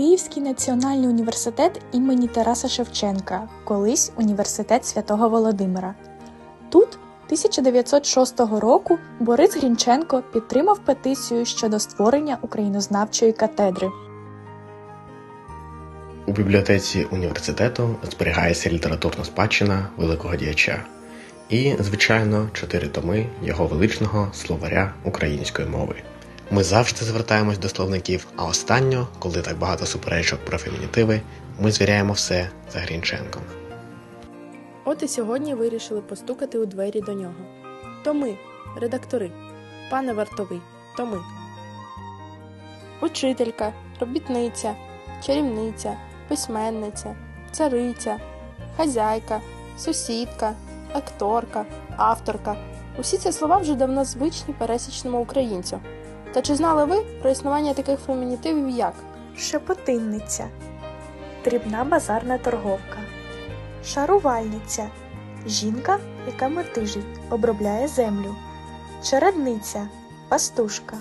Київський національний університет імені Тараса Шевченка, колись університет Святого Володимира. Тут 1906 року Борис Грінченко підтримав петицію щодо створення українознавчої катедри. У бібліотеці університету зберігається літературна спадщина великого діяча і, звичайно, чотири томи його величного словаря української мови. Ми завжди звертаємось до словників, а останньо, коли так багато суперечок про фемінітиви, ми звіряємо все за Грінченком. От і сьогодні вирішили постукати у двері до нього. То ми, редактори, пане вартовий, то ми. Учителька, робітниця, чарівниця, письменниця, цариця, хазяйка, сусідка, акторка, авторка. Усі ці слова вже давно звичні пересічному українцю. Та чи знали ви про існування таких фемінітивів як Шепотинниця, дрібна базарна торговка, шарувальниця, жінка, яка мотижить, обробляє землю, чередниця, пастушка,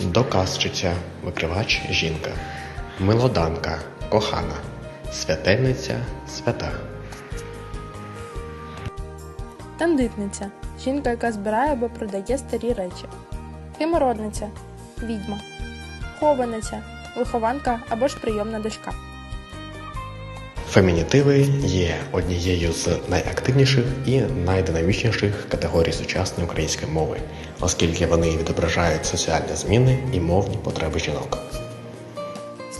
Доказчиця, викривач жінка, милоданка, кохана, святельниця, свята. Тандитниця жінка, яка збирає або продає старі речі. Химородниця відьма. Хованиця вихованка або ж прийомна дочка. Фемінітиви є однією з найактивніших і найдинамічніших категорій сучасної української мови, оскільки вони відображають соціальні зміни і мовні потреби жінок.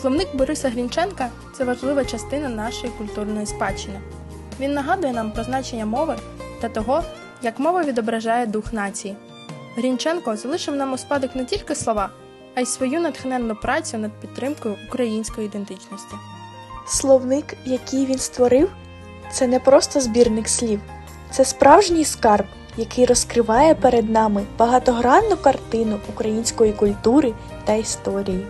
Словник Бориса Грінченка це важлива частина нашої культурної спадщини. Він нагадує нам про значення мови та того, як мова відображає дух нації. Грінченко залишив нам у спадок не тільки слова, а й свою натхненну працю над підтримкою української ідентичності. Словник, який він створив, це не просто збірник слів, це справжній скарб, який розкриває перед нами багатогранну картину української культури та історії.